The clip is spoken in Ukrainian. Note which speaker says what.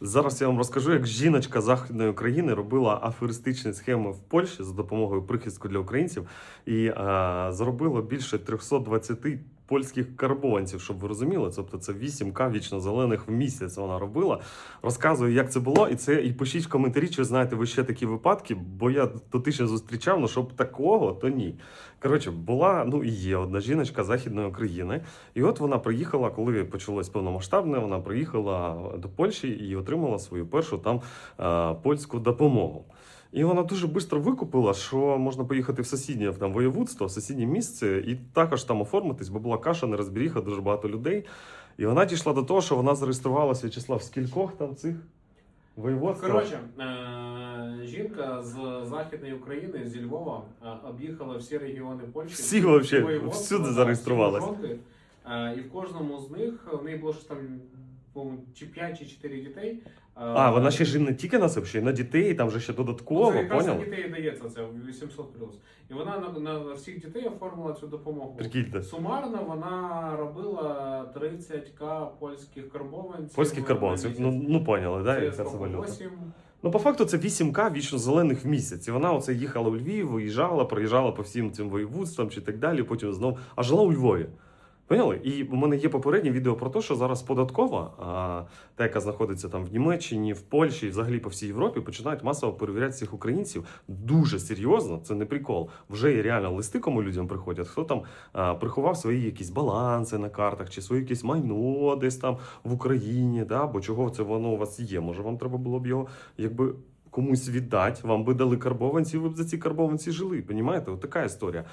Speaker 1: Зараз я вам розкажу, як жіночка західної України робила аферистичні схеми в Польщі за допомогою прихистку для українців і е, заробила більше 320 польських карбованців, щоб ви розуміли. Тобто це 8к вічно зелених в місяць вона робила. Розказую, як це було, і це і пишіть в коментарі, чи знаєте ви ще такі випадки, бо я дотично зустрічав, ну щоб такого, то ні. Коротше, була ну і є одна жіночка західної України. І от вона приїхала, коли почалось повномасштабне, вона приїхала до Польщі і отримала свою першу там е, польську допомогу. І вона дуже швидко викупила, що можна поїхати в сусіднє там воєводство, в сусіднє місце, і також там оформитись, бо була каша, нерозберіха, дуже багато людей. І вона дійшла до того, що вона зареєструвалася В'ячеслав, в скількох там цих воєводствах?
Speaker 2: Коротше, е, жінка з Західної України, зі Львова, е, об'їхала всі регіони Польщі.
Speaker 1: Всі
Speaker 2: воєводства,
Speaker 1: всюди
Speaker 2: маршрути. Е, І в кожному з них в неї було щось там, чи 5 чи 4 дітей. Е,
Speaker 1: А, вона ще ж не тільки на це, ще й на дітей, там же ще додатково,
Speaker 2: це якраз на
Speaker 1: поняв?
Speaker 2: дітей дається це 800 І вона на, на всіх дітей оформила цю допомогу.
Speaker 1: Прикиньте.
Speaker 2: Сумарно вона робила 30к польських карбованців.
Speaker 1: Польських
Speaker 2: на місяць.
Speaker 1: Ну, ну поняли, да,
Speaker 2: це
Speaker 1: яка це валюта.
Speaker 2: 8
Speaker 1: Ну, по факту, це 8К вічно зелених в місяць. І вона оце їхала у Львів, виїжджала, проїжджала по всім цим воєводствам чи так далі, потім знов, а жила у Львові. Поняли? І у мене є попереднє відео про те, що зараз податкова, а, та, яка знаходиться там в Німеччині, в Польщі, і взагалі по всій Європі, починають масово перевіряти цих українців дуже серйозно. Це не прикол. Вже є реально листи, кому людям приходять. Хто там а, приховав свої якісь баланси на картах, чи своє якесь майно десь там в Україні, да? бо чого це воно у вас є? Може, вам треба було б його якби. Комусь віддати, вам би дали карбованці, ви б за ці карбованці жили. Понімаєте? От така історія.